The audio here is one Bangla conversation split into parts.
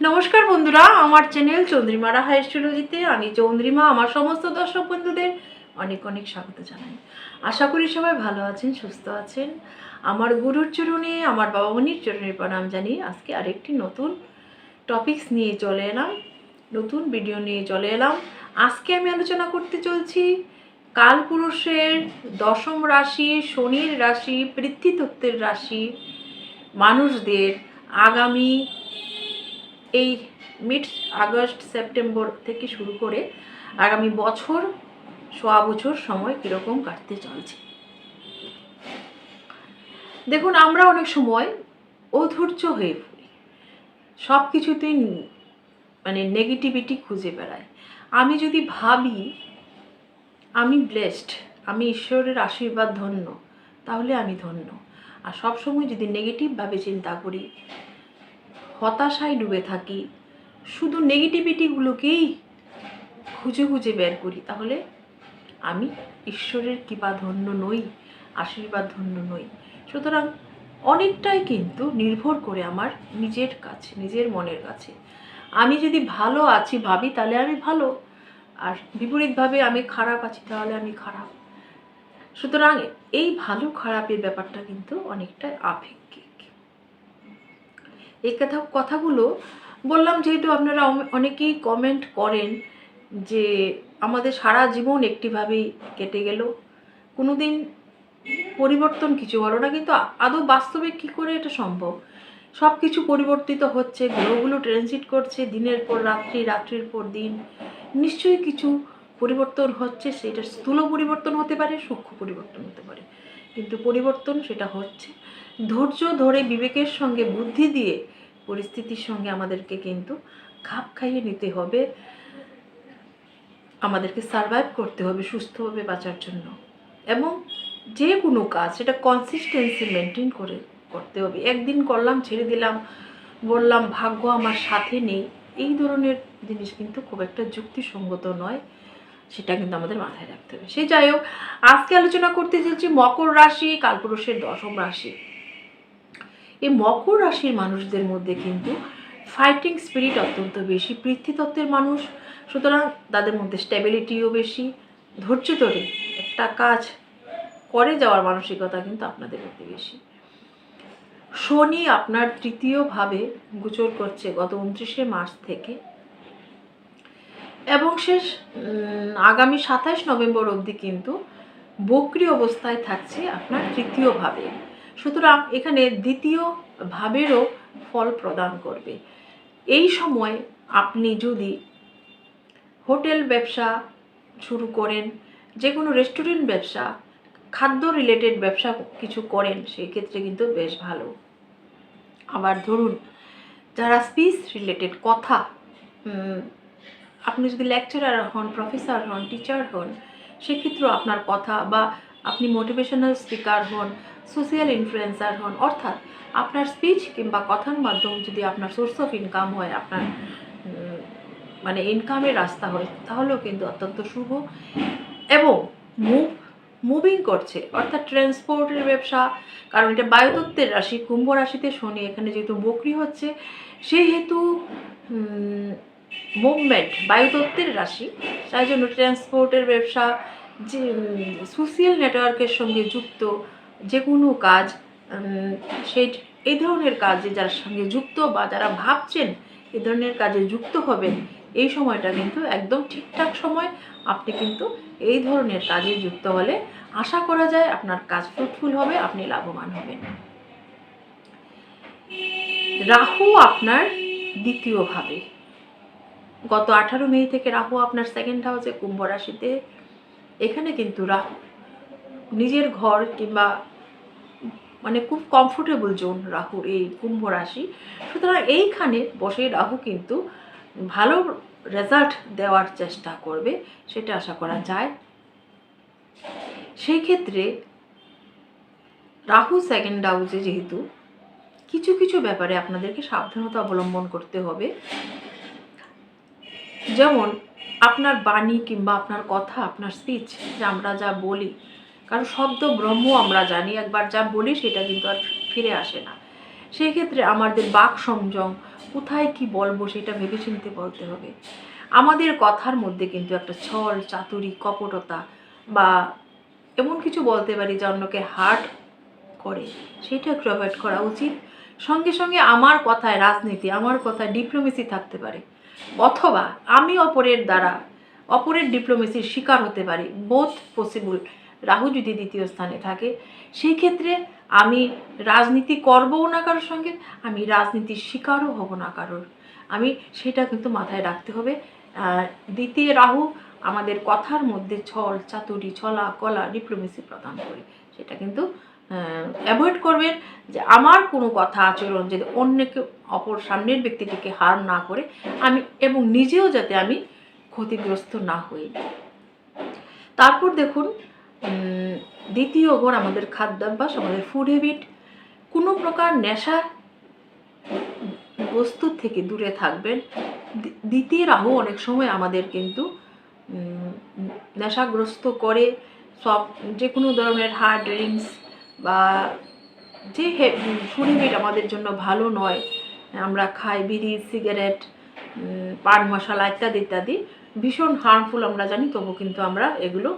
নমস্কার বন্ধুরা, আমার চ্যানেল চন্দ্রিমা রাহা এস্ট্রোলজিতে আমি চন্দ্রিমা, আমার সমস্ত দর্শক বন্ধুদের অনেক অনেক স্বাগত জানাই। আশা করি সবাই ভালো আছেন, সুস্থ আছেন। আমার গুরুর চরণে, আমার বাবা মনির চরণে প্রণাম জানিয়ে আজকে আরেকটি নতুন টপিকস নিয়ে চলে এলাম, নতুন ভিডিও নিয়ে চলে এলাম। আজকে আমি আলোচনা করতে চলছি কালপুরুষের দশম রাশি, শনির রাশি পৃথ্বীতত্ত্বের রাশি মানুষদের আগামী এই মিড আগস্ট সেপ্টেম্বর থেকে শুরু করে আগামী বছর, সোয়া বছর সময় কীরকম কাটতে চলছে। দেখুন, আমরা অনেক সময় অধৈর্য হয়ে পড়ি। সব কিছুতেই মানে নেগেটিভিটি খুঁজে বেড়াই আমি যদি ভাবি, আমি ব্লেসড আমি ঈশ্বরের আশীর্বাদ ধন্য, তাহলে আমি ধন্য। আর সবসময় যদি নেগেটিভভাবে চিন্তা করি হতাশায় ডুবে থাকি। শুধু নেগেটিভিটিগুলোকেই খুঁজে খুঁজে বের করি। তাহলে আমি ঈশ্বরের কৃপা ধন্য নই আশীর্বাদ ধন্য নই। সুতরাং অনেকটাই কিন্তু নির্ভর করে আমার নিজের কাছে, নিজের মনের কাছে। আমি যদি ভালো আছি ভাবি, তাহলে আমি ভালো। আর বিপরীতভাবে আমি খারাপ আছি, তাহলে আমি খারাপ। সুতরাং এই ভালো খারাপের ব্যাপারটা কিন্তু অনেকটা আপেক্ষিক এই কথা কথাগুলো বললাম যেহেতু আপনারা অনেকেই কমেন্ট করেন যে আমাদের সারা জীবন একটিভাবেই কেটে গেল। কোনো দিন পরিবর্তন কিছু হলো না, কিন্তু আদৌ বাস্তবে কী করে এটা সম্ভব? সব কিছু পরিবর্তিত হচ্ছে, গ্রহগুলো ট্রানজিট করছে, দিনের পর রাত্রি, রাত্রির পর দিন। নিশ্চয়ই কিছু পরিবর্তন হচ্ছে সেটা স্থূল পরিবর্তন হতে পারে, সূক্ষ্ম পরিবর্তন হতে পারে। কিন্তু পরিবর্তন সেটা হচ্ছে। ধৈর্য ধরে বিবেকের সঙ্গে বুদ্ধি দিয়ে পরিস্থিতির সঙ্গে আমাদেরকে কিন্তু খাপ খাইয়ে নিতে হবে। আমাদেরকে সারভাইভ করতে হবে সুস্থভাবে বাঁচার জন্য। এবং যে কোনো কাজ সেটা কনসিস্টেন্সি মেনটেন করে করতে হবে। একদিন করলাম, ছেড়ে দিলাম, বললাম, ভাগ্য আমার সাথে নেই। এই ধরনের জিনিস কিন্তু খুব একটা যুক্তিসঙ্গত নয়। সেটা কিন্তু আমাদের মাথায় রাখতে হবে। সে যাই হোক, আজকে আলোচনা করতে চলছি মকর রাশি, কালপুরুষের দশম রাশি। এই মকর রাশির মানুষদের মধ্যে কিন্তু ফাইটিং স্পিরিট অত্যন্ত বেশি, পৃথ্বীতত্ত্বের মানুষ। সুতরাং তাদের মধ্যে স্টেবিলিটিও বেশি। ধৈর্য ধরে একটা কাজ করে যাওয়ার মানসিকতা কিন্তু আপনাদের মধ্যে বেশি। শনি আপনার তৃতীয়ভাবে গোচর করছে গত উনত্রিশে মার্চ থেকে। এবং শেষ আগামী সাতাইশ নভেম্বর অবধি কিন্তু বক্রি অবস্থায় থাকছে আপনার তৃতীয়ভাবে সুতরাং এখানে দ্বিতীয় ভাবেরও ফল প্রদান করবে। এই সময় আপনি যদি হোটেল ব্যবসা শুরু করেন যে কোনো রেস্টুরেন্ট ব্যবসা, খাদ্য রিলেটেড ব্যবসা কিছু করেন সেই ক্ষেত্রে কিন্তু বেশ ভালো। আবার ধরুন, যারা স্পিচ রিলেটেড কথা আপনি যদি লেকচারার হন প্রফেসর হন টিচার হন, সেক্ষেত্রেও আপনার কথা বা আপনি মোটিভেশনাল স্পিকার হন সোশিয়াল ইনফ্লুয়েন্সার হন, অর্থাৎ আপনার স্পিচ কিংবা কথার মাধ্যম যদি আপনার সোর্স অফ ইনকাম হয়, আপনার মানে ইনকামের রাস্তা হয়, তাহলেও কিন্তু অত্যন্ত শুভ। এবং মুভ মুভিং করছে, অর্থাৎ ট্রান্সপোর্টের ব্যবসা, কারণ এটা বায়ুতত্ত্বের রাশি, কুম্ভ রাশিতে শনি এখানে যেহেতু বকরি হচ্ছে, সেহেতু মুভমেন্ট, বায়ুতত্ত্বের রাশি। তাই জন্য ট্রান্সপোর্টের ব্যবসা, যে, সোশিয়াল নেটওয়ার্কের সঙ্গে যুক্ত যে কোনো কাজ সেই, এই ধরনের কাজে যার সঙ্গে যুক্ত বা যারা ভাবছেন এ ধরনের কাজে যুক্ত হবেন, এই সময়টা কিন্তু একদম ঠিকঠাক সময় আপনি কিন্তু এই ধরনের কাজে যুক্ত হলে আশা করা যায় আপনার কাজ ফ্রুটফুল হবে, আপনি লাভবান হবেন। রাহু আপনার দ্বিতীয়ভাবে গত আঠারো মে থেকে রাহু আপনার সেকেন্ড হাউসে কুম্ভ রাশিতে। এখানে কিন্তু রাহু নিজের ঘর কিংবা মানে খুব কমফোর্টেবল জোন রাহুর এই কুম্ভ রাশি। সুতরাং এইখানে বসে রাহু কিন্তু ভালো রেজাল্ট দেওয়ার চেষ্টা করবে, সেটা আশা করা যায়। সেই ক্ষেত্রে রাহু সেকেন্ড হাউসে যেহেতু, কিছু কিছু ব্যাপারে আপনাদেরকে সাবধানতা অবলম্বন করতে হবে। যেমন আপনার বাণী কিংবা আপনার কথা, আপনার স্পিচ যে আমরা যা বলি, কারণ শব্দ ব্রহ্ম আমরা জানি, একবার যা বলি সেটা কিন্তু আর ফিরে আসে না। সেই ক্ষেত্রে আমাদের বাক সংযম, কোথায় কি বলব সেটা ভেবেচিন্তে বলতে হবে। আমাদের কথার মধ্যে কিন্তু একটা ছল, চাতুরি, কপটতা বা এমন কিছু বলতে পারি যা অন্যকে হার্ট করে, সেটা একটু অ্যাভয়েড করা উচিত। সঙ্গে সঙ্গে আমার কথায় রাজনীতি, আমার কথায় ডিপ্লোমেসি থাকতে পারে। অথবা আমি অপরের দ্বারা, অপরের ডিপ্লোমেসির শিকার হতে পারি বোথ পসিবল রাহু যদি দ্বিতীয় স্থানে থাকে, সেই ক্ষেত্রে আমি রাজনীতি করবও না কারোর সঙ্গে, আমি রাজনীতির শিকারও হব না কারোর। আমি সেটা কিন্তু মাথায় রাখতে হবে। দ্বিতীয় রাহু আমাদের কথার মধ্যে ছল, চাতুরি, ছলা, কলা ডিপ্লোমেসি প্রদান করে। সেটা কিন্তু অ্যাভয়েড করবেন যে আমার কোনো কথা আচরণ যদি অন্যকে, অপর সামনের ব্যক্তিটিকে হার না করে আমি এবং নিজেও যাতে আমি ক্ষতিগ্রস্ত না হই। তারপর দেখুন দ্বিতীয় ঘর আমাদের খাদ্যাভ্যাস, আমাদের ফুড হ্যাবিট কোনো প্রকার নেশা বস্তুর থেকে দূরে থাকবেন। দ্বিতীয় রাহু অনেক সময় আমাদের কিন্তু নেশাগ্রস্ত করে, সব যে কোনো ধরনের হার্ড ড্রিঙ্কস বা যে হ্যাবিট আমাদের জন্য ভালো নয়। আমরা খাই বিড়ি, সিগারেট পান মশলা ইত্যাদি ইত্যাদি। ভীষণ হার্মফুল আমরা জানি, তবু কিন্তু আমরা এগুলো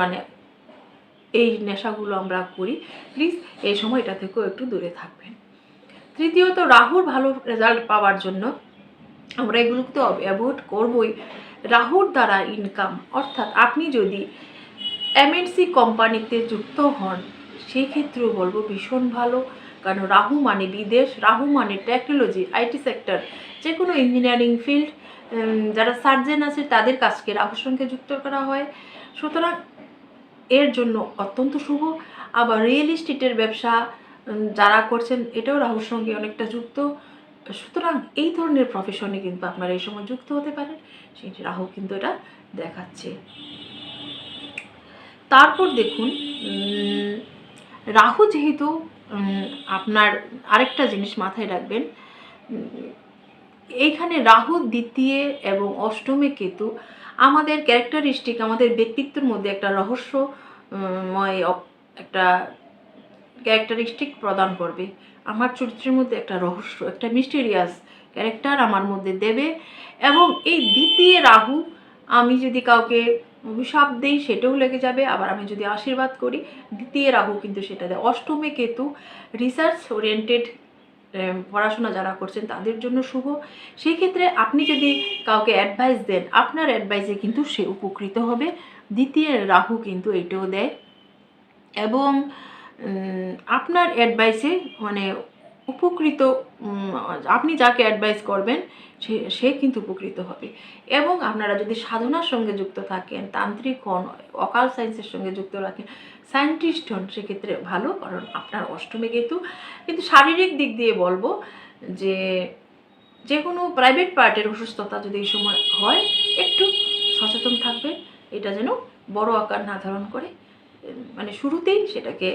মানে এই নেশাগুলো আমরা করি। প্লিজ এই সময়টা থেকেও একটু দূরে থাকবেন। তৃতীয়ত, রাহুর ভালো রেজাল্ট পাওয়ার জন্য আমরা এগুলো তো অ্যাভয়েড করবই। রাহুর দ্বারা ইনকাম অর্থাৎ আপনি যদি এমএনসি কোম্পানিতে যুক্ত হন সেই ক্ষেত্রেও বলব ভীষণ ভালো। কারণ রাহু মানে বিদেশ, রাহু মানে টেকনোলজি আইটি সেক্টর যে কোনো ইঞ্জিনিয়ারিং ফিল্ড যারা সার্জেন আছে তাদের কাজকে রাহুর সঙ্গে যুক্ত করা হয়। সুতরাং এর জন্য অত্যন্ত শুভ। আবার রিয়েল এস্টেটের ব্যবসা যারা করছেন এটাও রাহুর সঙ্গে অনেকটা যুক্ত। সুতরাং এই ধরনের প্রফেশনে কিন্তু আপনারা এই সময় যুক্ত হতে পারেন। সেটি রাহু কিন্তু এটা দেখাচ্ছে। তারপর দেখুন রাহু যেহেতু আপনার আরেকটা জিনিস মাথায় রাখবেন এইখানে রাহু দ্বিতীয় এবং অষ্টমে কেতু আমাদের ক্যারেক্টারিস্টিক আমাদের ব্যক্তিত্বের মধ্যে একটা রহস্যময় একটা ক্যারেক্টারিস্টিক প্রদান করবে। আমার চরিত্রের মধ্যে একটা রহস্য, একটা মিস্টেরিয়াস ক্যারেক্টার আমার মধ্যে দেবে এবং এই দ্বিতীয় রাহু আমি যদি কাউকে অভিশাপ দিই সেটাও লেগে যাবে। আবার আমি যদি আশীর্বাদ করি, দ্বিতীয় রাহু কিন্তু সেটা দেয়। অষ্টমে কেতু রিসার্চ ওরিয়েন্টেড পড়াশোনা যারা করছেন তাদের জন্য শুভ। সেই ক্ষেত্রে আপনি যদি কাউকে অ্যাডভাইস দেন, আপনার অ্যাডভাইসে কিন্তু সে উপকৃত হবে। দ্বিতীয় রাহু কিন্তু এটাও দেয়। এবং আপনার অ্যাডভাইসে মানে উপকৃত আপনি যাকে অ্যাডভাইস করবেন, সে সে কিন্তু উপকৃত হবে। এবং আপনারা যদি সাধনার সঙ্গে যুক্ত থাকেন, তান্ত্রিক হন অকাল সায়েন্সের সঙ্গে যুক্ত রাখেন সায়েন্টিস্ট হন, সেক্ষেত্রে ভালো, কারণ আপনার অষ্টমে কিন্তু কিন্তু শারীরিক দিক দিয়ে বলব যে যে কোনো প্রাইভেট পার্টের অসুস্থতা যদি এই সময় হয়, একটু সচেতন থাকবে এটা যেন বড় আকার না ধারণ করে। মানে শুরুতেই সেটাকে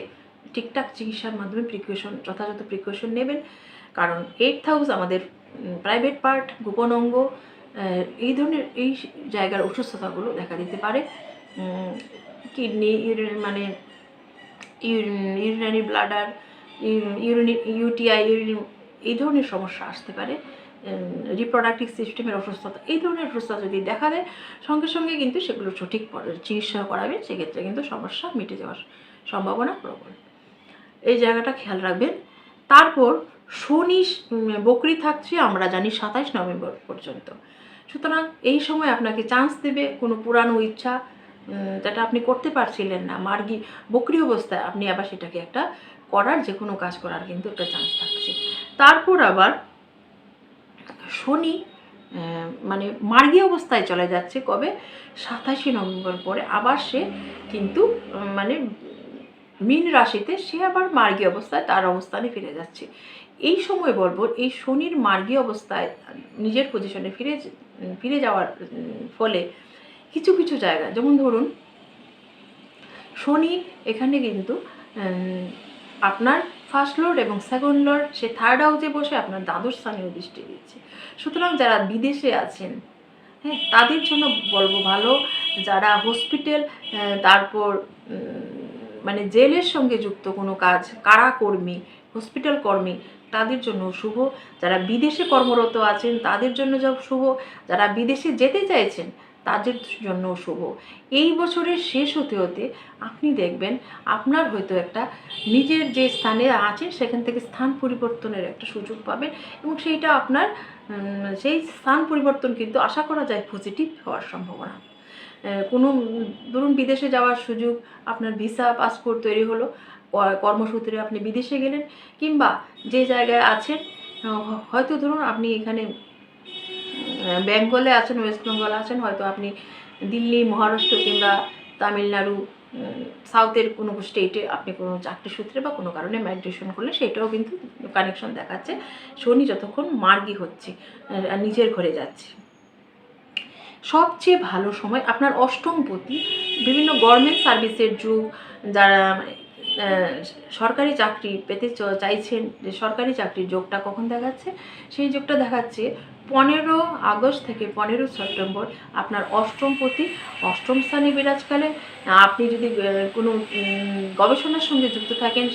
ঠিকঠাক চিকিৎসার মাধ্যমে প্রিকশন যথাযথ প্রিকশন নেবেন। কারণ এইট হাউস আমাদের প্রাইভেট পার্ট গোপন অঙ্গ এই ধরনের, এই জায়গার অসুস্থতাগুলো দেখা দিতে পারে। কিডনি ইউরিন মানে urinary bladder urine UTI urine এই ধরনের সমস্যা আসতে পারে। রিপ্রোডাক্টিভ সিস্টেমের অসুস্থতা, এই ধরনের অসুস্থতা যদি দেখা দেয়, সঙ্গে সঙ্গে কিন্তু সেগুলো সঠিক চিকিৎসা করাবেন সেক্ষেত্রে কিন্তু সমস্যা মিটে যাওয়ার সম্ভাবনা প্রবল। এই জায়গাটা খেয়াল রাখবেন। তারপর শনি বকরি থাকছে আমরা জানি সাতাইশ নভেম্বর পর্যন্ত। সুতরাং এই সময় আপনাকে চান্স দেবে কোনো পুরানো ইচ্ছা যেটা আপনি করতে পারছিলেন না, মার্গি, বকরি অবস্থায় আপনি আবার সেটাকে একটা করার যে কোনো কাজ করার কিন্তু একটা চান্স থাকছে। তারপর আবার শনি মানে মার্গী অবস্থায় চলে যাচ্ছে কবে? সাতাশে নভেম্বর পরে। আবার সে কিন্তু মানে মীন রাশিতে সে আবার মার্গী অবস্থায় তার অবস্থানে ফিরে যাচ্ছে। এই সময় বলব, এই শনির মার্গী অবস্থায় নিজের পজিশনে ফিরে ফিরে যাওয়ার ফলে কিছু কিছু জায়গা, যেমন ধরুন, শনি এখানে কিন্তু আপনার ফার্স্ট লর্ড এবং সেকেন্ড লর্ড সে থার্ড হাউসে বসে আপনার দ্বাদশ স্থানীয় দৃষ্টি দিচ্ছে। সুতরাং যারা বিদেশে আছেন হ্যাঁ তাদের জন্য বলব ভালো, যারা হসপিটাল তারপর মানে জেলের সঙ্গে যুক্ত কোনো কাজ, কারা কর্মী হসপিটাল কর্মী, তাদের জন্য শুভ। যারা বিদেশে কর্মরত আছেন, তাদের জন্য যা শুভ। যারা বিদেশে যেতে চাইছেন, তাদের জন্য শুভ। এই বছরের শেষ হতে হতে আপনি দেখবেন, আপনার হয়তো একটা নিজের যে স্থানে আছেন, সেখান থেকে স্থান পরিবর্তনের একটা সুযোগ পাবেন এবং সেইটা আপনার সেই স্থান পরিবর্তন কিন্তু আশা করা যায় পজিটিভ হওয়ার সম্ভাবনা। কোনো, ধরুন বিদেশে যাওয়ার সুযোগ, আপনার ভিসা, পাসপোর্ট তৈরি হলো কর্মসূত্রে আপনি বিদেশে গেলেন, কিংবা যে জায়গায় আছেন হয়তো ধরুন আপনি এখানে বেঙ্গলে আছেন, ওয়েস্ট বেঙ্গলে আছেন, হয়তো আপনি দিল্লি, মহারাষ্ট্র কিংবা তামিলনাড়ু সাউথের কোনো স্টেটে আপনি কোনো চাকরি সূত্রে বা কোনো কারণে মাইগ্রেশন করলে, সেটাও কিন্তু কানেকশন দেখাচ্ছে। শনি যতক্ষণ মার্গি হচ্ছে নিজের ঘরে যাচ্ছে। সবচেয়ে ভালো সময় আপনার অষ্টম অষ্টমপতি বিভিন্ন গভর্নমেন্ট সার্ভিসের যুগ, যারা সরকারি চাকরি পেতে চাইছেন যে সরকারি চাকরির যোগটা কখন দেখাচ্ছে? সেই যোগটা দেখাচ্ছে পনেরো আগস্ট থেকে পনেরো সেপ্টেম্বর আপনার অষ্টমপতি অষ্টম স্থানে বিরাজকালে আপনি যদি কোনো গবেষণার সঙ্গে যুক্ত থাকেন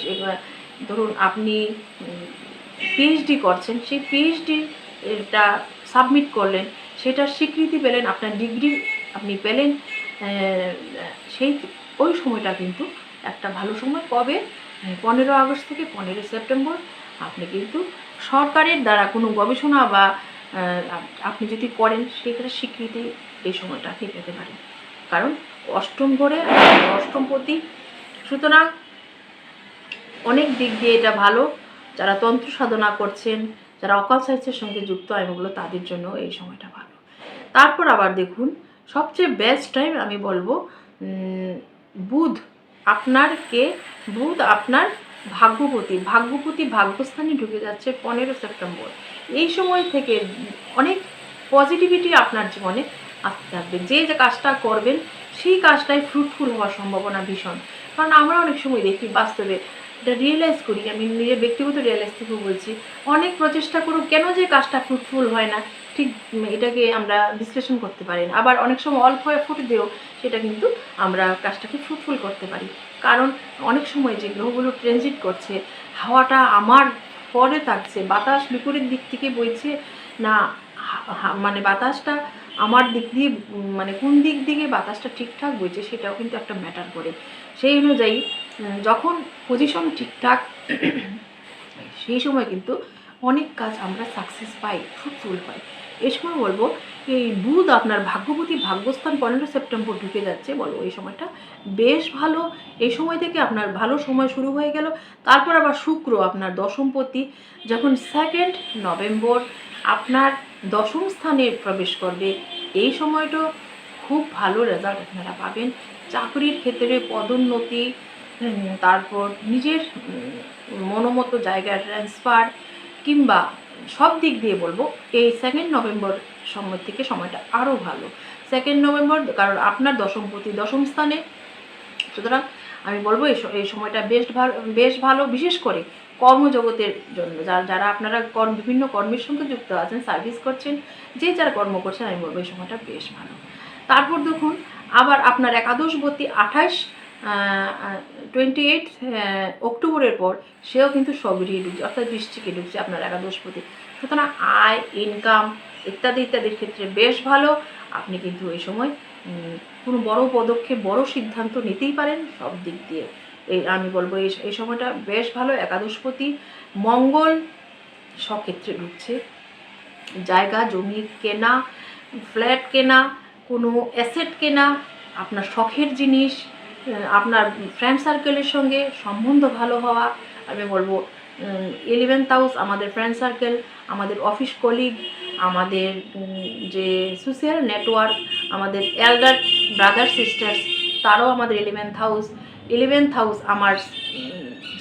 ধরুন আপনি পিএইচডি করছেন, সেই পিএইচডি এটা সাবমিট করলেন সেটার স্বীকৃতি পেলেন, আপনার ডিগ্রি আপনি পেলেন সেই, ওই সময়টা কিন্তু একটা ভালো সময়। কবে? পনেরো আগস্ট থেকে পনেরো সেপ্টেম্বর। আপনি কিন্তু সরকারের দ্বারা কোনো গবেষণা বা আপনি যদি করেন সেক্ষেত্রে স্বীকৃতি এই সময়টা আপনি পেতে পারেন। কারণ অষ্টম ঘরে অষ্টমপতি সুতরাং অনেক দিক দিয়ে এটা ভালো। যারা তন্ত্র সাধনা করছেন, যারা অকাল সাহিত্যের সঙ্গে যুক্ত আমি বলব তাদের জন্য এই সময়টা ভালো। তারপর আবার দেখুন, সবচেয়ে বেস্ট টাইম আমি বলব বুধ আপনার কে? বুধ আপনার ভাগ্যপতি। ভাগ্যপতি ভাগ্যস্থানে ঢুকে যাচ্ছে পনেরো সেপ্টেম্বর। এই সময় থেকে অনেক পজিটিভিটি আপনার জীবনে আসতে থাকবে। যে যে কাজটা করবেন, সেই কাজটাই ফ্রুটফুল হওয়ার সম্ভাবনা ভীষণ। কারণ আমরা অনেক সময় দেখি বাস্তবে, এটা রিয়েলাইজ করি। আমি নিজের ব্যক্তিগত রিয়েলাইজ থেকে বলছি, অনেক প্রচেষ্টা করুক, কেন যে কাজটা ফ্রুটফুল হয় না? ঠিক এটাকে আমরা বিশ্লেষণ করতে পারি না। আবার অনেক সময় অল্প এফোর্ট দিয়েও সেটা কিন্তু আমরা কাজটাকে ফ্রুটফুল করতে পারি। কারণ অনেক সময় যে গ্রহগুলো ট্রানজিট করছে, হাওয়াটা আমার পরে থাকছে, বাতাস বিপরীত দিক থেকে বইছে, না মানে বাতাসটা আমার দিক দিয়ে মানে কোন দিক দিকে বাতাসটা ঠিকঠাক বইছে সেটাও কিন্তু একটা ম্যাটার করে। সেই অনুযায়ী যখন পজিশন ঠিকঠাক, সেই সময় কিন্তু অনেক কাজ আমরা সাকসেস পাই ফ্রুটফুল হয় এই সময় বলব, এই বুধ আপনার ভাগ্যবতী ভাগ্যস্থান পনেরো সেপ্টেম্বর ঢুকে যাচ্ছে, বলো এই সময়টা। বেশ ভালো, এই সময় থেকে আপনার ভালো সময় শুরু হয়ে গেল। তারপর আবার শুক্র আপনার দশমপতি যখন সেকেন্ড নভেম্বর আপনার দশম স্থানে প্রবেশ করবে, এই সময়টা খুব ভালো রেজাল্ট আপনারা পাবেন। চাকরির ক্ষেত্রে পদোন্নতি তারপর নিজের মনোমতো জায়গায় ট্রান্সফার কিংবা সব দিক দিয়ে বলব, এই সেকেন্ড নভেম্বর সময় থেকে সময়টা আরও ভালো। সেকেন্ড নভেম্বর কারণ আপনার দশমপতি দশম স্থানে, সুতরাং আমি বলব এই এই সময়টা বেশ ভালো বেশ ভালো, বিশেষ করে কর্মজগতের জন্য। যারা যারা আপনারা কর্ম, বিভিন্ন কর্মের সঙ্গে যুক্ত আছেন সার্ভিস করছেন, যে যারা কর্ম করছেন, আমি বলব এই সময়টা বেশ ভালো। তারপর দেখুন, আবার আপনার একাদশবর্তী আঠাশ টোয়েন্টি এইট অক্টোবরের পর সেও কিন্তু সগরিয়ে ঢুকছে, অর্থাৎ বৃষ্টিকে ঢুকছে আপনার একাদশপতি। সুতরাং আয় ইনকাম ইত্যাদি ইত্যাদির ক্ষেত্রে বেশ ভালো। আপনি কিন্তু এই সময় কোনো বড় পদক্ষেপ, বড় সিদ্ধান্ত নিতেই পারেন সব দিক দিয়ে। এই আমি বলব এই এই সময়টা বেশ ভালো, একাদশপতি মঙ্গল সক্ষেত্রে ঢুকছে। জায়গা, জমি কেনা ফ্ল্যাট কেনা, কোনো অ্যাসেট কেনা, আপনার শখের জিনিস আপনার ফ্রেন্ড সার্কেলের সঙ্গে সম্বন্ধ ভালো হওয়া আমি বলব ইলেভেন্থ হাউস আমাদের ফ্রেন্ড সার্কেল আমাদের অফিস কলিগ আমাদের যে সোশ্যাল নেটওয়ার্ক আমাদের এল্ডার ব্রাদার সিস্টার্স তারাও আমাদের ইলেভেন্থ হাউস ইলেভেন্থ হাউস আমার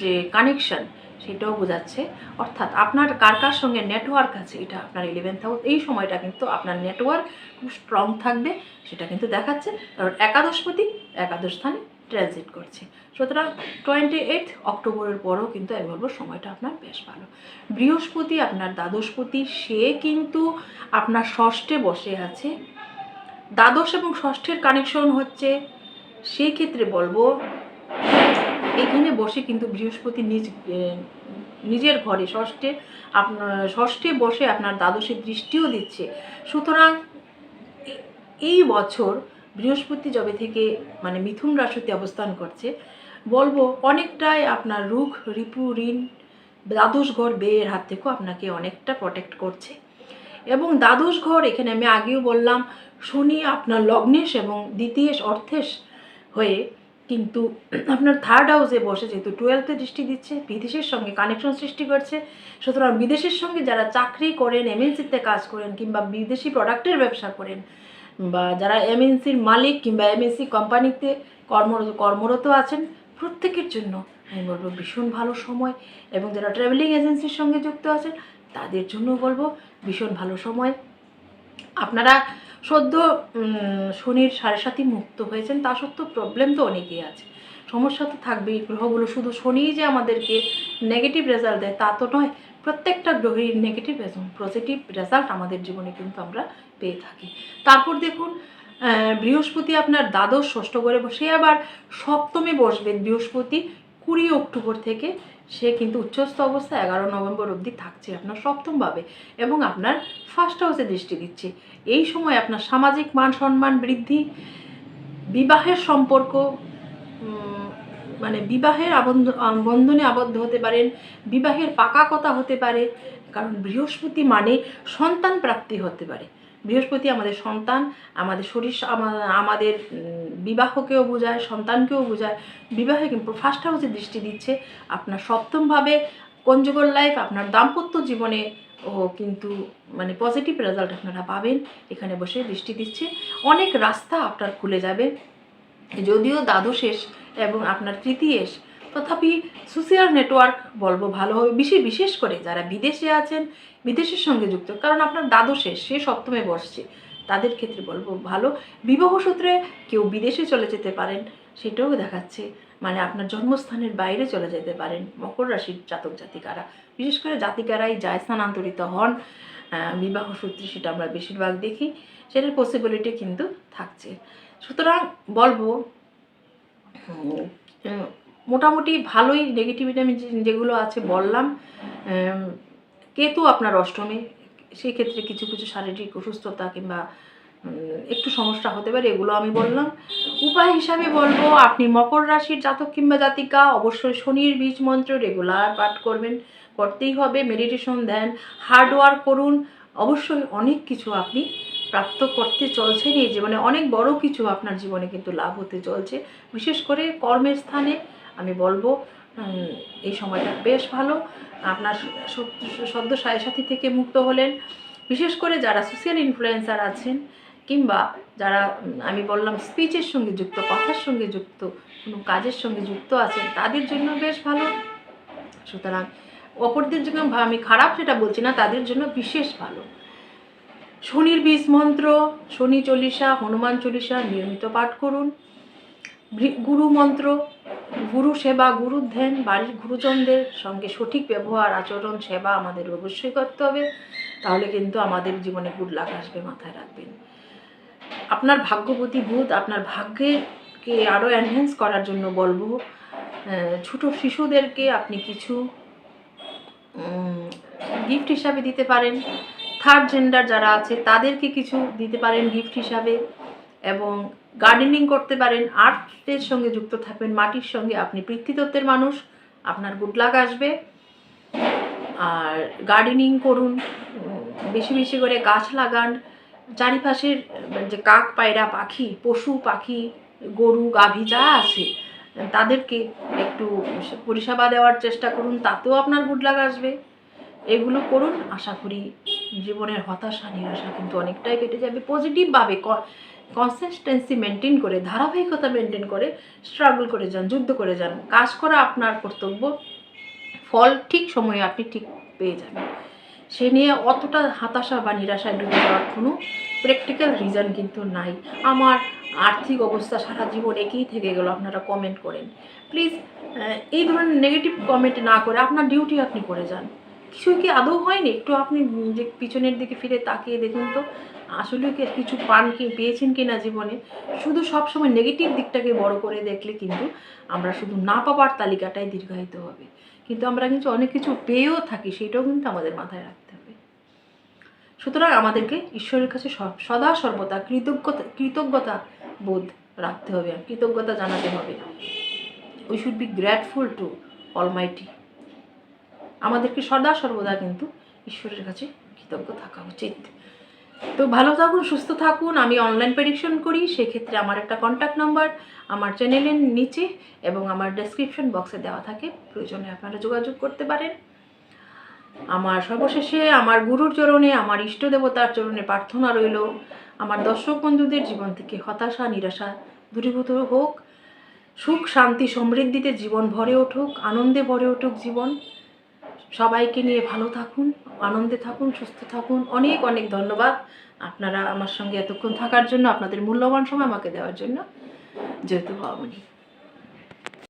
যে কানেকশন সেটাও বোঝাচ্ছে। অর্থাৎ আপনার কার কার সঙ্গে নেটওয়ার্ক আছে, এটা আপনার ইলেভেন্থ হাউস এই সময়টা কিন্তু আপনার নেটওয়ার্ক খুব স্ট্রং থাকবে, সেটা কিন্তু দেখাচ্ছে। কারণ একাদশপতি একাদশ স্থানে ট্রানজিট করছে। সুতরাং টোয়েন্টি এইট অক্টোবরের পরও কিন্তু আমি বলব সময়টা আপনার বেশ ভালো। বৃহস্পতি আপনার দ্বাদশপতি, সে কিন্তু আপনার ষষ্ঠে বসে আছে। দ্বাদশ এবং ষষ্ঠের কানেকশন হচ্ছে সেই ক্ষেত্রে বলব, এখানে বসে কিন্তু বৃহস্পতি নিজ নিজের ঘরে ষষ্ঠে আপনার ষষ্ঠে বসে আপনার দ্বাদশে দৃষ্টিও দিচ্ছে। সুতরাং এই বছর বৃহস্পতি যবে থেকে মানে মিথুন রাশিতে অবস্থান করছে, বলব অনেকটাই আপনার রুখ, রিপু, ঋণ, দ্বাদশ ঘর বেয়ের হাত থেকেও আপনাকে অনেকটা প্রোটেক্ট করছে। এবং দ্বাদশ ঘর এখানে আমি আগেও বললাম, শনি আপনার লগ্নেশ এবং দ্বিতীয় অর্থেশ হয়ে কিন্তু আপনার থার্ড হাউসে বসে যেহেতু টুয়েলথে দৃষ্টি দিচ্ছে, বিদেশের সঙ্গে কানেকশন সৃষ্টি করছে, সুতরাং বিদেশের সঙ্গে যারা চাকরি করেন এমএনসিতে কাজ করেন কিংবা বিদেশি প্রোডাক্টের ব্যবসা করেন, বা যারা এমএনসির মালিক কিংবা এমএনসি কোম্পানিতে কর্মরত কর্মরত আছেন, প্রত্যেকের জন্য আমি বলব ভীষণ ভালো সময় এবং যারা ট্রাভেলিং এজেন্সির সঙ্গে যুক্ত আছেন, তাদের জন্য বলব ভীষণ ভালো সময়। আপনারা সদ্য শনির সাড়ে সাথে মুক্ত হয়েছেন, তা সত্ত্বেও প্রবলেম তো অনেকেই আছে। সমস্যা তো থাকবেই, গ্রহগুলো শুধু শনিই যে আমাদেরকে নেগেটিভ রেজাল্ট দেয়, তা তো নয়, প্রত্যেকটা গ্রহের নেগেটিভ এবং পজিটিভ রেজাল্ট আমাদের জীবনে কিন্তু আমরা পেয়ে থাকি। তারপর দেখুন বৃহস্পতি আপনার দ্বাদশ, ষষ্ঠ করে বসে, আবার সপ্তমে বসবে বৃহস্পতি কুড়ি অক্টোবর থেকে সে কিন্তু উচ্চস্থ অবস্থা এগারো নভেম্বর অবধি থাকছে আপনার সপ্তমভাবে এবং আপনার ফার্স্ট হাউসে দৃষ্টি দিচ্ছে। এই সময় আপনার সামাজিক মান সম্মান বৃদ্ধি, বিবাহের সম্পর্ক মানে বিবাহের আবন্ধ, বন্ধনে আবদ্ধ হতে পারেন, বিবাহের পাকা কথা হতে পারে, কারণ বৃহস্পতি মানে সন্তান প্রাপ্তি হতে পারে। বৃহস্পতি আমাদের সন্তান, আমাদের শরীর আমাদের বিবাহকেও বোঝায়, সন্তানকেও বোঝায়। বিবাহে কিন্তু ফার্স্ট হাউসে দৃষ্টি দিচ্ছে। আপনার সপ্তমভাবে কঞ্জুগল লাইফ আপনার দাম্পত্য জীবনে ও কিন্তু মানে পজিটিভ রেজাল্ট আপনারা পাবেন। এখানে বসে দৃষ্টি দিচ্ছে। অনেক রাস্তা আপনার খুলে যাবে। যদিও দ্বাদশেষ এবং আপনার তৃতীয়েশ তথাপি সোশ্যাল নেটওয়ার্ক বলব ভালো হবে বিশেষ বিশেষ করে যারা বিদেশে আছেন, বিদেশের সঙ্গে যুক্ত, কারণ আপনার দ্বাদশেষ সে সপ্তমে বসছে, তাদের ক্ষেত্রে বলব ভালো। বিবাহ সূত্রে কেউ বিদেশে চলে যেতে পারেন, সেটাও দেখাচ্ছে মানে আপনার জন্মস্থানের বাইরে চলে যেতে পারেন, মকর রাশির জাতক জাতিকারা, বিশেষ করে জাতিকারাই যায়, স্থানান্তরিত হন বিবাহ সূত্রে সেটা আমরা বেশিরভাগ দেখি, সেটার পসিবিলিটি কিন্তু থাকছে। সুতরাং বলব মোটামুটি ভালোই নেগেটিভিটি আমি যেগুলো আছে বললাম কেতু আপনার অষ্টমে, সেই ক্ষেত্রে কিছু কিছু শারীরিক অসুস্থতা কিংবা একটু সমস্যা হতে পারে, এগুলো আমি বললাম। উপায় হিসাবে বলব, আপনি মকর রাশির জাতক কিংবা জাতিকা, অবশ্যই শনির বীজ মন্ত্র রেগুলার পাঠ করবেন, করতেই হবে মেডিটেশন দেন হার্ডওয়ার্ক করুন, অবশ্যই অনেক কিছু আপনি প্রাপ্ত করতে চলছেন, এই জীবনে অনেক বড় কিছু আপনার জীবনে কিন্তু লাভ হতে চলছে, বিশেষ করে কর্মের স্থানে। আমি বলব এই সময়টা বেশ ভালো। আপনার সদ্য সাথী থেকে মুক্ত হলেন। বিশেষ করে যারা সোশ্যাল ইনফ্লুয়েন্সার আছেন কিংবা যারা আমি বললাম স্পিচের সঙ্গে যুক্ত, কথার সঙ্গে যুক্ত, কোনো কাজের সঙ্গে যুক্ত আছেন, তাদের জন্য বেশ ভালো। সুতরাং অপরদের জন্য আমি খারাপ সেটা বলছি না, তাদের জন্য বিশেষ ভালো। শনির বীজ মন্ত্র, শনি চল্লিশা, হনুমান চল্লিশা নিয়মিত পাঠ করুন। গুরু মন্ত্র গুরু সেবা গুরু ধ্যান, বাড়ির গুরুজনদের সঙ্গে সঠিক ব্যবহার, আচরণ, সেবা আমাদের অবশ্যই করতে হবে। তাহলে কিন্তু আমাদের জীবনে গুড লাক আসবে মাথায় রাখবেন। আপনার ভাগ্যবতী ভূত, আপনার ভাগ্যকে আরও এনহ্যান্স করার জন্য বলব ছোট শিশুদেরকে আপনি কিছু গিফট হিসাবে দিতে পারেন। থার্ড জেন্ডার যারা আছে, তাদেরকে কিছু দিতে পারেন গিফট হিসাবে। এবং গার্ডেনিং করতে পারেন আর্টের সঙ্গে যুক্ত থাকবেন, মাটির সঙ্গে। আপনি পৃথিতত্ত্বের মানুষ, আপনার গুড লাক আসবে। আর গার্ডেনিং করুন, বেশি বেশি করে গাছ লাগান। চারিপাশের, যে কাক পায়রা, পাখি, পশু, পাখি, গরু, গাভী যা আছে, তাদেরকে একটু পরিষেবা দেওয়ার চেষ্টা করুন, তাতেও আপনার গুড লাক আসবে। এগুলো করুন, আশা করি জীবনের হতাশা, নিরাশা কিন্তু অনেকটাই কেটে যাবে। পজিটিভভাবে কনসিস্টেন্সি মেনটেন করে, ধারাবাহিকতা মেনটেন করে স্ট্রাগল করে যান, যুদ্ধ করে যান। কাজ করা আপনার কর্তব্য। ফল ঠিক সময়ে আপনি ঠিক পেয়ে যাবেন। সে নিয়ে অতটা হতাশা বা নিরাশায় ডুবে যাওয়ার কোনো প্র্যাকটিক্যাল রিজন কিন্তু নাই। আমার আর্থিক অবস্থা সারা জীবন একই থেকে গেল, আপনারা কমেন্ট করেন। প্লিজ এই ধরনের নেগেটিভ কমেন্ট না করে আপনার ডিউটি আপনি করে যান। কিছুই কি আদৌ হয়নি? একটু আপনি যে পিছনের দিকে ফিরে তাকিয়ে দেখুন তো। আসলে কিছু পান কি, পেয়েছেন কি না জীবনে? শুধু সবসময় নেগেটিভ দিকটাকে বড় করে দেখলে কিন্তু আমরা শুধু না পাওয়ার তালিকাটাই দীর্ঘায়িত হবে। কিন্তু আমরা কিন্তু অনেক কিছু পেয়েও থাকি, সেটাও কিন্তু আমাদের মাথায় রাখতে হবে। সুতরাং আমাদেরকে ঈশ্বরের কাছে সদা সর্বদা কৃতজ্ঞতা কৃতজ্ঞতা বোধ রাখতে হবে কৃতজ্ঞতা জানাতে হবে। We should be grateful to almighty আমাদেরকে সদা সর্বদা কিন্তু ঈশ্বরের কাছে কৃতজ্ঞ থাকা উচিত। তো ভালো থাকুন, সুস্থ থাকুন। আমি অনলাইন প্রেডিকশন করি, সেক্ষেত্রে আমার একটা কন্ট্যাক্ট নাম্বার আমার চ্যানেলের নিচে এবং আমার ডেসক্রিপশন বক্সে দেওয়া থাকে। প্রয়োজনে আপনারা যোগাযোগ করতে পারেন। আমার সর্বশেষে আমার গুরুর চরণে, আমার ইষ্ট দেবতার চরণে প্রার্থনা রইল। আমার দর্শক বন্ধুদের জীবন থেকে হতাশা, নিরাশা দূরীভূত হোক। সুখ, শান্তি সমৃদ্ধিতে জীবন ভরে উঠুক, আনন্দে ভরে উঠুক জীবন। সবাইকে নিয়ে ভালো থাকুন, আনন্দে থাকুন, সুস্থ থাকুন। অনেক অনেক ধন্যবাদ। আপনারা আমার সঙ্গে এতক্ষণ থাকার জন্য, আপনাদের মূল্যবান সময় আমাকে দেওয়ার জন্য। যেহেতু ভবানী।